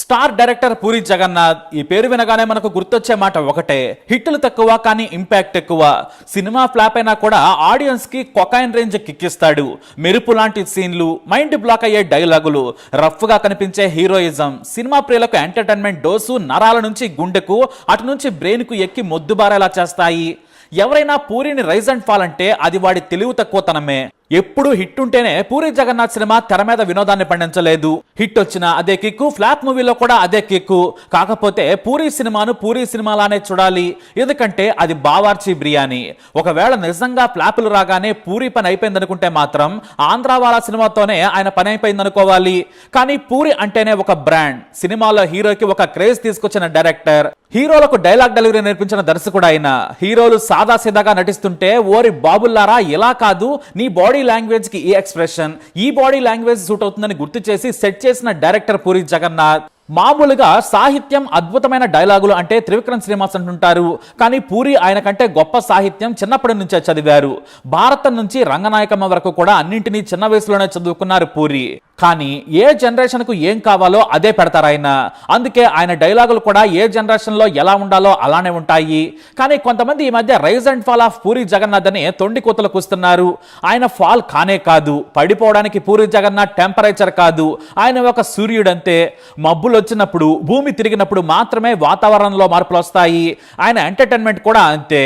Star director puri Jagannadh ఈ పేరు వినగానే మనకు గుర్తొచ్చే మాట ఒకటే హిట్లు తక్కువ కానీ ఇంపాక్ట్ ఎక్కువ. సినిమా ఫ్లాప్ అయినా కూడా ఆడియన్స్కి కొకైన్ రేంజ్ కిక్కిస్తాడు. మెరుపు లాంటి సీన్లు మైండ్ బ్లాక్ అయ్యే డైలాగులు రఫ్గా కనిపించే హీరోయిజం సినిమా ప్రియులకు ఎంటర్టైన్మెంట్ డోసు నరాల నుంచి గుండెకు అటు నుంచి బ్రెయిన్కు ఎక్కి మొద్దుబారేలా చేస్తాయి. ఎవరైనా పూరిని రైజ్ అండ్ ఫాల్ అంటే అది వాడి తెలివి తక్కువతనమే. ఎప్పుడు హిట్ ఉంటేనే పూరి జగన్నాథ్ సినిమా తెర మీద వినోదాన్ని పండించలేదు. హిట్ వచ్చిన అదే కిక్కు ఫ్లాప్ మూవీలో కూడా అదే కిక్కు. కాకపోతే పూరి సినిమాను పూరి సినిమాలానే చూడాలి. ఎందుకంటే అది బావార్చి బిర్యానీ. ఒకవేళ నిజంగా ఫ్లాపులు రాగానే పూరి పని అయిపోయింది అనుకుంటే మాత్రం ఆంధ్ర వాళ్ళ సినిమాతోనే ఆయన పని అయిపోయింది అనుకోవాలి కానీ పూరి అంటేనే ఒక బ్రాండ్. సినిమాలో హీరోకి ఒక క్రేజ్ తీసుకొచ్చిన డైరెక్టర్. హీరోలకు డైలాగ్ డెలివరీ నేర్పించిన దర్శకుడు ఆయన హీరోలు సాదాసీదాగా నటిస్తుంటే ఓరి బాబుల్లారా ఇలా కాదు నీ బాడీ లాంగ్వేజ్కి ఈ ఎక్స్ప్రెషన్ ఈ బాడీ లాంగ్వేజ్ సూట్ అవుతుందని గుర్తు చేసి సెట్ చేసిన డైరెక్టర్ పూరి జగన్నాథ్. మామూలుగా సాహిత్యం అద్భుతమైన డైలాగులు అంటే త్రివిక్రమ్ శ్రీనివాస్ అంటుంటారు. కానీ పూరి ఆయన కంటే గొప్ప సాహిత్యం చిన్నప్పటి నుంచే చదివారు. భారతం నుంచి రంగనాయకమ్మ వరకు కూడా అన్నింటినీ చిన్న వయసులోనే చదువుకున్నారు పూరి. కానీ ఏ జనరేషన్కు ఏం కావాలో అదే పెడతారు ఆయన. అందుకే ఆయన డైలాగులు కూడా ఏ జనరేషన్లో ఎలా ఉండాలో అలానే ఉంటాయి. కానీ కొంతమంది ఈ మధ్య rise and fall of Puri Jagannadh అని తొండి కూతలు కూస్తున్నారు. ఆయన ఫాల్ కానే కాదు. పడిపోవడానికి పూరి జగన్నాథ్ టెంపరేచర్ కాదు. ఆయన ఒక సూర్యుడంతే. మబ్బులు వచ్చినప్పుడు భూమి తిరిగినప్పుడు మాత్రమే వాతావరణంలో మార్పులు వస్తాయి. ఆయన ఎంటర్టైన్మెంట్ కూడా అంతే.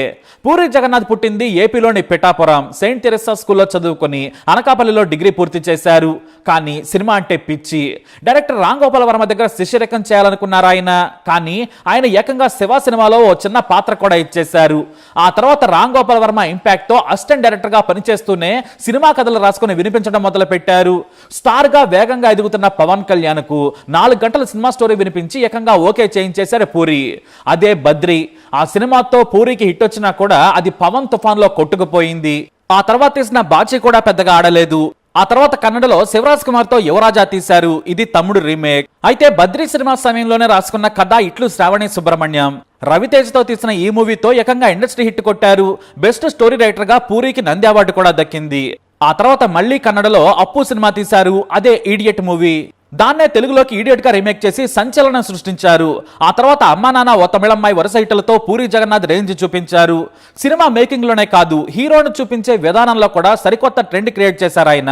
పూరి జగన్నాథ్ పుట్టింది ఏపీలోని పిఠాపురం. సెయింట్ తెరెసా స్కూల్లో చదువుకొని అనకాపల్లిలో డిగ్రీ పూర్తి చేశారు. కానీ సినిమా అంటే పిచ్చి. డైరెక్టర్ రామ్ గోపాల్ వర్మ దగ్గర శిష్యరకం చేయాలనుకున్నారు ఆయన. కానీ ఆయన ఏకంగా శివ సినిమాలో ఓ చిన్న పాత్ర కూడా ఇచ్చేశారు. ఆ తర్వాత రామ్ గోపాల్ వర్మ ఇంపాక్ట్తో అసిస్టెంట్ డైరెక్టర్గా పనిచేస్తూనే సినిమా కథలు రాసుకుని వినిపించడం మొదలు పెట్టారు స్టార్గా వేగంగా ఎదుగుతున్న పవన్ కళ్యాణ్కు నాలుగు గంటల సినిమా స్టోరీ వినిపించి ఏకంగా ఓకే చేయించేశారు పూరి. అదే బద్రి. ఆ సినిమాతో పూరికి హిట్ వచ్చినా కూడా అది పవన్ తుఫాన్లో కొట్టుకుపోయింది. ఆ తర్వాత తీసిన బాచి కూడా పెద్దగా ఆడలేదు. ఆ తర్వాత కన్నడలో శివరాజ్ కుమార్తో యువరాజా తీశారు. ఇది తమ్ముడు రీమేక్. అయితే బద్రీ సినిమా సమయంలోనే రాసుకున్న కథ ఇట్లు శ్రావణి సుబ్రహ్మణ్యం. రవితేజ్తో తీసిన ఈ మూవీతో ఏకంగా ఇండస్ట్రీ హిట్ కొట్టారు. బెస్ట్ స్టోరీ రైటర్గా పూరికి నంది అవార్డు కూడా దక్కింది. ఆ తర్వాత మళ్ళీ కన్నడలో అప్పు సినిమా తీశారు. అదే ఈడియట్ మూవీ. దాన్నే తెలుగులోకి ఈడియట్గా రీమేక్ చేసి సంచలనం సృష్టించారు. ఆ తర్వాత అమ్మా నాన్న ఓ తమిళమ్మాయి వరుస హిట్లతో పూరి జగన్నాథ్ రేంజ్ చూపించారు. సినిమా మేకింగ్లోనే కాదు హీరోను చూపించే విధానంలో కూడా సరికొత్త ట్రెండ్ క్రియేట్ చేశారు ఆయన.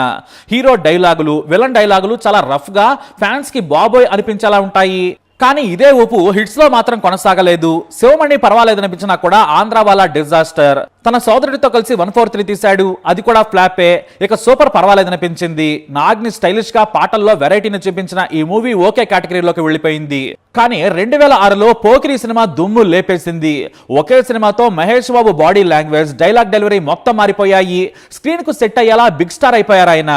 హీరో డైలాగులు విలన్ డైలాగులు చాలా రఫ్గా ఫ్యాన్స్కి బాబోయ్ అనిపించేలా ఉంటాయి. కానీ ఇదే ఊపు హిట్స్లో మాత్రం కొనసాగలేదు. శివమణి పర్వాలేదు అనిపించినా కూడా ఆంధ్ర వాళ్ళ డిజాస్టర్. తన సోదరుడితో కలిసి వన్ ఫోర్ త్రీ తీశాడు. అది కూడా ఫ్లాపే. ఇక సూపర్ పర్వాలేదు అనిపించింది నాగ్ని స్టైలిష్గా పాటల్లో వెరైటీని చూపించిన ఈ మూవీ ఓకే కేటగిరీలోకి వెళ్ళిపోయింది. కానీ రెండు వేల ఆరులో పోకిరి సినిమా దుమ్ము లేపేసింది. ఒకే సినిమాతో Mahesh Babu body language dialogue delivery మొత్తం మారిపోయాయి. స్క్రీన్కు సెట్ అయ్యేలా బిగ్ స్టార్ అయిపోయారు ఆయన.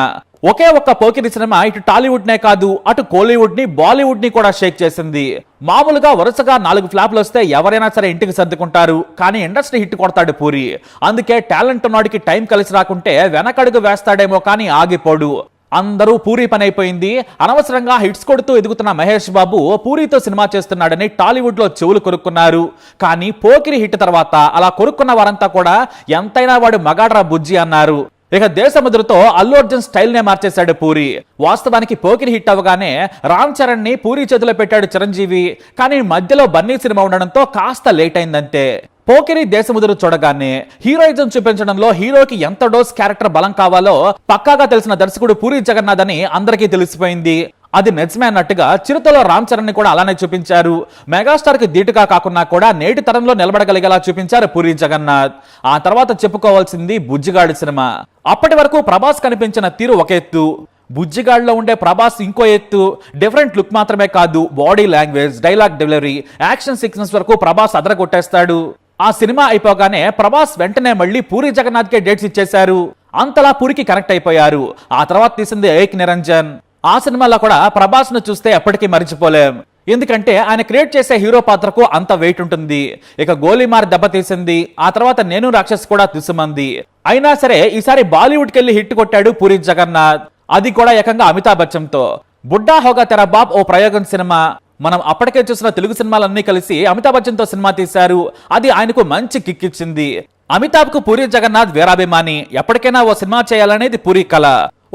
ఒకే ఒక్క పోకిరి సినిమా ఇటు టాలీవుడ్ నే కాదు అటు కోలీవుడ్ని బాలీవుడ్ని కూడా షేక్ చేసింది. మామూలుగా వరుసగా నాలుగు ఫ్లాప్లు వస్తే ఎవరైనా సరే ఇంటికి సర్దుకుంటారు కానీ ఇండస్ట్రీ హిట్ కొడతాడు పూరి. అందుకే టాలెంట్ ఉన్నవాడికి టైం కలిసి రాకుంటే వెనకడుగు వేస్తాడేమో కానీ ఆగిపోడు. అందరూ పూరి పని అయిపోయింది అనవసరంగా హిట్స్ కొడుతూ ఎదుగుతున్న మహేష్ బాబు పూరితో సినిమా చేస్తున్నాడని టాలీవుడ్లో చెవులు కొరుక్కున్నారు. కానీ పోకిరి హిట్ తర్వాత అలా కొరుక్కున్న వారంతా కూడా ఎంతైనా వాడు మగాడ్రా బుజ్జి అన్నారు. ఇక దేశముద్రతో అల్లు అర్జున్ స్టైల్ నే మార్చేశాడు పూరి. వాస్తవానికి పోకిరి హిట్ అవగానే రామ్ చరణ్ని పూరి చేతిలో పెట్టాడు చిరంజీవి. కానీ మధ్యలో బన్నీ సినిమా ఉండడంతో కాస్త లేట్ అయిందంతే. పోకిరి దేశముదురు చూడగానే హీరోయిజం చూపించడంలో హీరోకి ఎంత డోస్ క్యారెక్టర్ బలం కావాలో పక్కాగా తెలిసిన దర్శకుడు పూరి జగన్నాథ్ అని అందరికీ తెలిసిపోయింది. అది నిజమే అన్నట్టుగా చిరుతలో రామ్ చరణ్ని కూడా అలానే చూపించారు. మెగాస్టార్కి ధీటుగా కాకున్నా కూడా నేటి తరంలో నిలబడగలిగేలా చూపించారు పూరి జగన్నాథ్. ఆ తర్వాత చెప్పుకోవాల్సింది బుజ్జిగాడి సినిమా. అప్పటి వరకు ప్రభాస్ కనిపించిన తీరు ఒక ఎత్తు. బుజ్జిగాడిలో ఉండే ప్రభాస్ ఇంకో ఎత్తు. డిఫరెంట్ లుక్ మాత్రమే కాదు body language dialogue delivery action sequence వరకు ప్రభాస్ అదరగొట్టేస్తాడు. ఆ సినిమా అయిపోగానే ప్రభాస్ వెంటనే మళ్ళీ పూరి జగన్నాథ్ కే డేట్స్ ఇచ్చేశారు. అంతలా పూరికి కనెక్ట్ అయిపోయారు. ఆ తర్వాత తీసింది ఏక్ నిరంజన్. ఆ సినిమాలో కూడా ప్రభాస్ను చూస్తే ఎప్పటికీ మర్చిపోలేం. ఎందుకంటే ఆయన క్రియేట్ చేసే హీరో పాత్రకు అంత వెయిట్ ఉంటుంది. ఇక గోలీమార్ దెబ్బతీసింది ఆ తర్వాత నేను రాక్షస్ కూడా తీసుమంది. అయినా సరే ఈసారి బాలీవుడ్కి వెళ్ళి హిట్ కొట్టాడు పూరి జగన్నాథ్. అది కూడా ఏకంగా అమితాబ్ బచ్చన్తో బుడ్డా హోగా తెరబాబ్ ఓ ప్రయోగం సినిమా. మనం అప్పటికే చూసిన తెలుగు సినిమాలన్నీ కలిసి అమితాబ్ బచ్చన్తో సినిమా తీశారు. అది ఆయనకు మంచి కిక్ ఇచ్చింది. అమితాబ్కు పూరి జగన్నాథ్ వీరాభిమాని. ఎప్పటికైనా ఓ సినిమా చేయాలనేది పూరి కళ.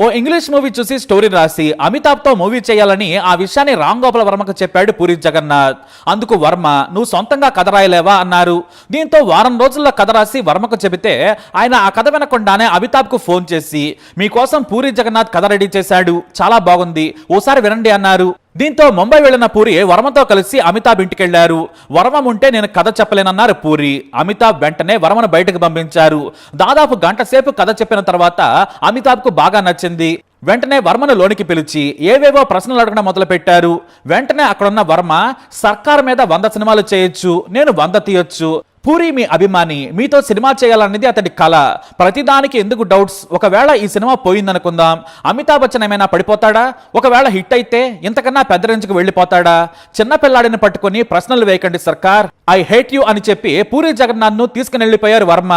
ఓ ఇంగ్లీష్ మూవీ చూసి స్టోరీ రాసి అమితాబ్తో మూవీ చేయాలని ఆ విషయాన్ని రామ్ గోపాల్ వర్మకు చెప్పాడు పూరి జగన్నాథ్. అందుకు వర్మ నువ్వు సొంతంగా కథ రాయలేవా? అన్నారు. దీంతో వారం రోజుల్లో కథ రాసి వర్మకు చెబితే ఆయన ఆ కథ వినకుండానే అమితాబ్కు ఫోన్ చేసి మీకోసం పూరి జగన్నాథ్ కథ రెడీ చేశాడు. చాలా బాగుంది. ఓసారి వినండి అన్నారు. దీంతో ముంబై వెళ్ళిన పూరి వర్మతో కలిసి అమితాబ్ ఇంటికెళ్ళారు. వర్మ ఉంటే నేను కథ చెప్పలేనన్నారు పూరి. అమితాబ్ వెంటనే వర్మను బయటకు పంపించారు. దాదాపు గంట సేపు కథ చెప్పిన తర్వాత అమితాబ్కు బాగా నచ్చింది. వెంటనే వర్మను లోనికి పిలిచి ఏవేవో ప్రశ్నలు అడగడం మొదలుపెట్టారు. వెంటనే అక్కడున్న వర్మ సర్కార్ మీద వంద సినిమాలు చేయొచ్చు నేను వంద తీయొచ్చు పూరి మీ అభిమాని మీతో సినిమా చేయాలనేది అతడి కళ. ప్రతిదానికి ఎందుకు డౌట్స్? ఒకవేళ ఈ సినిమా పోయిందనుకుందాం అమితాబ్ బచ్చన్ ఏమైనా పడిపోతాడా? ఒకవేళ హిట్ అయితే ఇంతకన్నా పెద్ద రేంజ్కి వెళ్ళిపోతాడా? చిన్నపిల్లాడిని పట్టుకుని పట్టుకొని ప్రశ్నలు వేయకండి సర్కార్. ఐ హేట్ యూ అని చెప్పి పూరి జగన్నాథ్ను తీసుకుని వెళ్ళిపోయారు వర్మ.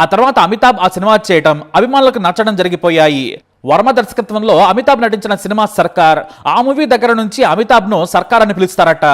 ఆ తర్వాత అమితాబ్ ఆ సినిమా చేయడం అభిమానులకు నచ్చడం జరిగిపోయాయి. వర్మ దర్శకత్వంలో అమితాబ్ నటించిన సినిమా సర్కార్. ఆ మూవీ దగ్గర నుంచి అమితాబ్ను సర్కార్ అని పిలుస్తారట.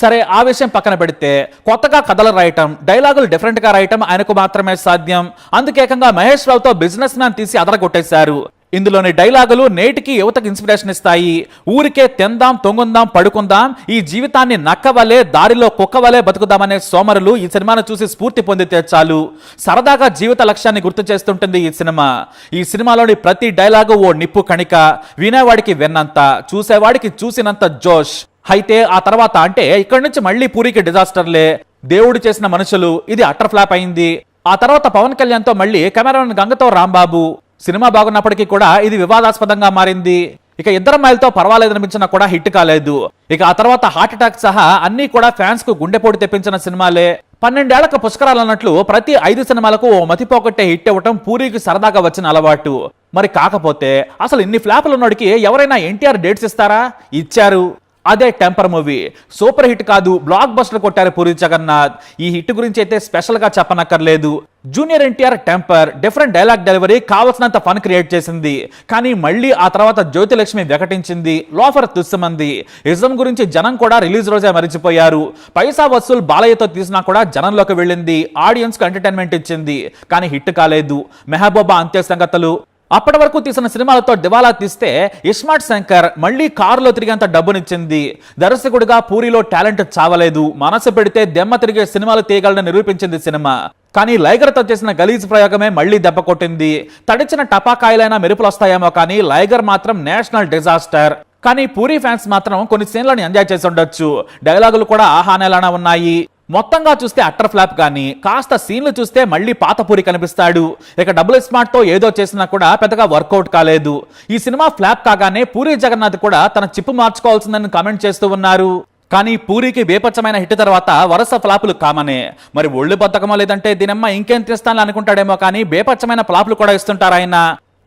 సరే ఆ విషయం పక్కన పెడితే కొత్తగా కథలు రాయటం డైలాగులు డిఫరెంట్గా రాయటం ఆయనకు మాత్రమే సాధ్యం. అందుకేకంగా మహేష్ రావుతో బిజినెస్ మ్యాన్ తీసి అదరగొట్టేశారు. ఇందులోని డైలాగులు నేటికి యువతకు ఇన్స్పిరేషన్ ఇస్తాయి. ఊరికే తిందాం తొంగుందాం పడుకుందాం ఈ జీవితాన్ని నక్కవలే దారిలో కుక్కవలే బతుకుదామనే సోమరులు ఈ సినిమాను చూసి స్ఫూర్తి పొందితే చాలు. సరదాగా జీవిత లక్ష్యాన్ని గుర్తు చేస్తుంటుంది ఈ సినిమా. ఈ సినిమాలోని ప్రతి డైలాగు ఓ నిప్పు కణిక. వినేవాడికి విన్నంత చూసేవాడికి చూసినంత జోష్. అయితే ఆ తర్వాత అంటే ఇక్కడి నుంచి మళ్ళీ పూరికి డిజాస్టర్లే. దేవుడు చేసిన మనుషులు ఇది అటర్ ఫ్లాప్ అయింది. ఆ తర్వాత పవన్ కళ్యాణ్తో మళ్ళీ కెమెరామెన్ గంగతో రాంబాబు. సినిమా బాగున్నప్పటికీ కూడా ఇది వివాదాస్పదంగా మారింది. ఇక ఇద్దరు మైల్తో పర్వాలేదనిపించినా కూడా హిట్ కాలేదు. ఇక ఆ తర్వాత హార్ట్ అటాక్ సహా అన్ని కూడా ఫ్యాన్స్కు గుండెపోటు తెప్పించిన సినిమాలే. పన్నెండేళ్ళకు పుష్కరాలు అన్నట్లు ప్రతి ఐదు సినిమాలకు ఓ మతిపోకట్టే హిట్ ఇవ్వటం పూరికి సరదాగా వచ్చిన అలవాటు. మరి కాకపోతే అసలు ఇన్ని ఫ్లాపులు ఉన్నోడికి ఎవరైనా ఎన్టీఆర్ డేట్స్ ఇస్తారా? ఇచ్చారు. అదే టెంపర్ మూవీ. సూపర్ హిట్ కాదు బ్లాక్ బస్టర్ కొట్టారు పూరి జగన్నాథ్. ఈ హిట్ గురించి అయితే స్పెషల్గా చెప్పనక్కర్లేదు. Junior NTR Temper different dialogue delivery కావలసినంత ఫన్ క్రియేట్ చేసింది. కానీ మళ్ళీ ఆ తర్వాత జ్యోతిలక్ష్మి వికటించింది. లోఫర్ తుస్సమంది. ఇజం గురించి జనం కూడా రిలీజ్ రోజే మరిచిపోయారు. పైసా వసూల్ బాలయ్యతో తీసినా కూడా జనంలోకి వెళ్ళింది. ఆడియన్స్కి ఎంటర్టైన్మెంట్ ఇచ్చింది. కానీ హిట్ కాలేదు. మెహబూబా అంత్య సంగతులు అప్పటి వరకు తీసిన సినిమాలతో దివాలా తీస్తే ఇస్మార్ట్ శంకర్ మళ్ళీ కారులో తిరిగేంత డబ్బునిచ్చింది. దర్శకుడిగా పూరిలో టాలెంట్ చావలేదు. మనసు పెడితే దెమ్మ తిరిగే సినిమాలు తీయగలని నిరూపించింది సినిమా. కానీ లైగర్తో చేసిన గలీజ్ ప్రయోగమే మళ్ళీ దెబ్బ కొట్టింది. తడిచిన టపాకాయలైనా మెరుపులు వస్తాయేమో కానీ లైగర్ మాత్రం నేషనల్ డిజాస్టర్. కానీ పూరి ఫ్యాన్స్ మాత్రం కొన్ని సీన్లను ఎంజాయ్ చేసి ఉండొచ్చు. డైలాగులు కూడా ఆహానేలానే ఉన్నాయి. మొత్తంగా చూస్తే అట్టర్ ఫ్లాప్ కానీ కాస్త సీన్లు చూస్తే మళ్ళీ పాత పూరి కనిపిస్తాడు. ఇక డబుల్ స్మార్ట్తో ఏదో చేసినా కూడా పెద్దగా వర్కౌట్ కాలేదు. ఈ సినిమా ఫ్లాప్ కాగానే పూరి జగన్నాథ్ కూడా తన చిప్పు మార్చుకోవాల్సిందని కామెంట్ చేస్తూ ఉన్నారు. కానీ పూరికి బేపచ్చమైన హిట్ తర్వాత వరుస ఫ్లాపులు కామనే. మరి ఒళ్ళు బద్దకమో లేదంటే దీనమ్మ ఇంకేం తీస్తానని అనుకుంటాడేమో కానీ బేపచ్చమైన ఫ్లాపులు కూడా ఇస్తుంటారు ఆయన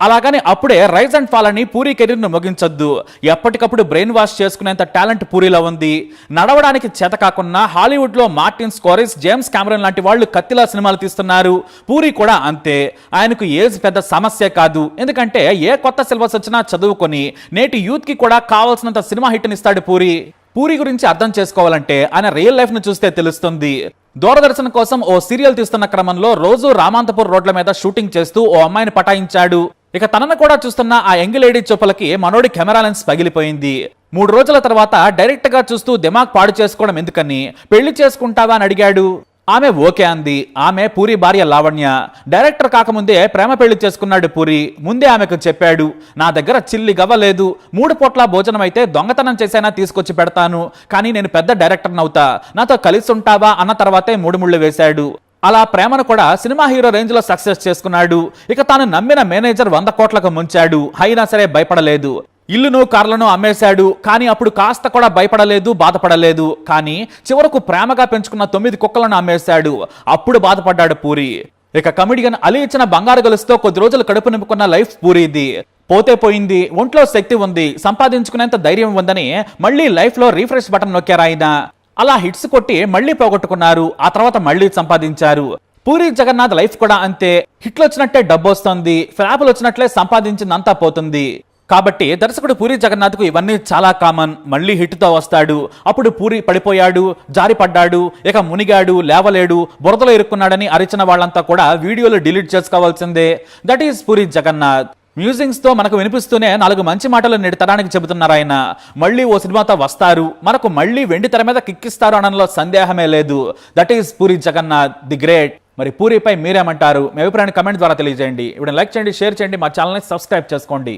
అలాగని అప్పుడే రైజ్ అండ్ ఫాల్ అని పూరి కెరీర్ను ముగించొద్దు. ఎప్పటికప్పుడు బ్రెయిన్ వాష్ చేసుకునేంత టాలెంట్ పూరిలో ఉంది. నడవడానికి చేత కాకుండా హాలీవుడ్లో మార్టిన్ స్కోరిస్ జేమ్స్ కామరన్ లాంటి వాళ్ళు కత్తిలా సినిమాలు తీస్తున్నారు. పూరి కూడా అంతే. ఆయనకు ఏజ్ పెద్ద సమస్య కాదు. ఎందుకంటే ఏ కొత్త సిలబస్ వచ్చినా చదువుకొని నేటి యూత్కి కూడా కావాల్సినంత సినిమా హిట్ని ఇస్తాడు పూరి. పూరి గురించి అర్థం చేసుకోవాలంటే ఆయన రియల్ లైఫ్ను చూస్తే తెలుస్తుంది. దూరదర్శన్ కోసం ఓ సీరియల్ తీస్తున్న క్రమంలో రోజు రామాంతపూర్ రోడ్ల మీద షూటింగ్ చేస్తూ ఓ అమ్మాయిని పటాయించాడు. ఇక తనను కూడా చూస్తున్న ఆ యంగ్ లేడీ చూపలకి మనోడి కెమెరా లెన్స్ పగిలిపోయింది. మూడు రోజుల తర్వాత డైరెక్ట్గా చూస్తూ దిమాగ్ పాడు చేసుకోవడం ఎందుకని? పెళ్ళి చేసుకుంటావా అని అడిగాడు. ఆమె ఓకే అంది. ఆమె పూరి భార్య లావణ్య. డైరెక్టర్ కాకముందే ప్రేమ పెళ్ళి చేసుకున్నాడు పూరి. ముందే ఆమెకు చెప్పాడు. నా దగ్గర చిల్లి గవ్వలేదు మూడు పూట్ల భోజనం అయితే దొంగతనం చేసైనా తీసుకొచ్చి పెడతాను. కానీ నేను పెద్ద డైరెక్టర్ అవుతా నాతో కలిసి ఉంటావా అన్న తర్వాతే మూడు ముళ్ళు వేశాడు. అలా ప్రేమను కూడా సినిమా హీరో రేంజ్లో సక్సెస్ చేసుకున్నాడు. ఇక తాను నమ్మిన మేనేజర్ వంద కోట్లకు ముంచాడు. అయినా సరే భయపడలేదు. ఇల్లును కార్లను అమ్మేశాడు. కానీ అప్పుడు కాస్త కూడా భయపడలేదు బాధపడలేదు. కానీ చివరకు ప్రేమగా పెంచుకున్న తొమ్మిది కుక్కలను అమ్మేశాడు. అప్పుడు బాధపడ్డాడు పూరి. ఇక కమిడియన్ అలీ ఇచ్చిన బంగారు గొలుసుతో కొద్ది రోజులు కడుపు నింపుకున్న లైఫ్ పూరిది. పోతే పోయింది. ఒంట్లో శక్తి ఉంది. సంపాదించుకునేంత ధైర్యం ఉందని మళ్ళీ లైఫ్లో రీఫ్రెష్ బటన్ నొక్కారు ఆయన. అలా హిట్స్ కొట్టి మళ్ళీ పోగొట్టుకున్నారు. ఆ తర్వాత మళ్ళీ సంపాదించారు. పూరి జగన్నాథ్ లైఫ్ కూడా అంతే. హిట్లు వచ్చినట్టే డబ్బు వస్తుంది. ఫ్లాపులు వచ్చినట్లే సంపాదించిందంతా పోతుంది. కాబట్టి దర్శకుడు పూరి జగన్నాథ్కు ఇవన్నీ చాలా కామన్. మళ్ళీ హిట్తో వస్తాడు. అప్పుడు పూరి పడిపోయాడు జారి పడ్డాడు ఇక మునిగాడు లేవలేడు బురదలో ఇరుక్కున్నాడని అరిచిన వాళ్ళంతా కూడా వీడియోలు డిలీట్ చేసుకోవాల్సిందే. That is Puri Jagannadh. మ్యూజింగ్స్తో మనకు వినిపిస్తూనే నాలుగు మంచి మాటలు నేటి తరానికి చెబుతున్నారు ఆయన. మళ్ళీ ఓ సినిమాతో వస్తారు. మనకు మళ్ళీ వెండి తెర మీద కిక్కిస్తారు అనడంలో సందేహమే లేదు. That is Puri Jagannadh the great మరి పూరిపై మీరేమంటారు? మీ అభిప్రాయాన్ని కమెంట్ ద్వారా తెలియజేయండి. ఇప్పుడు లైక్ చేయండి షేర్ చేయండి. మా ఛానల్ని సబ్స్క్రైబ్ చేసుకోండి.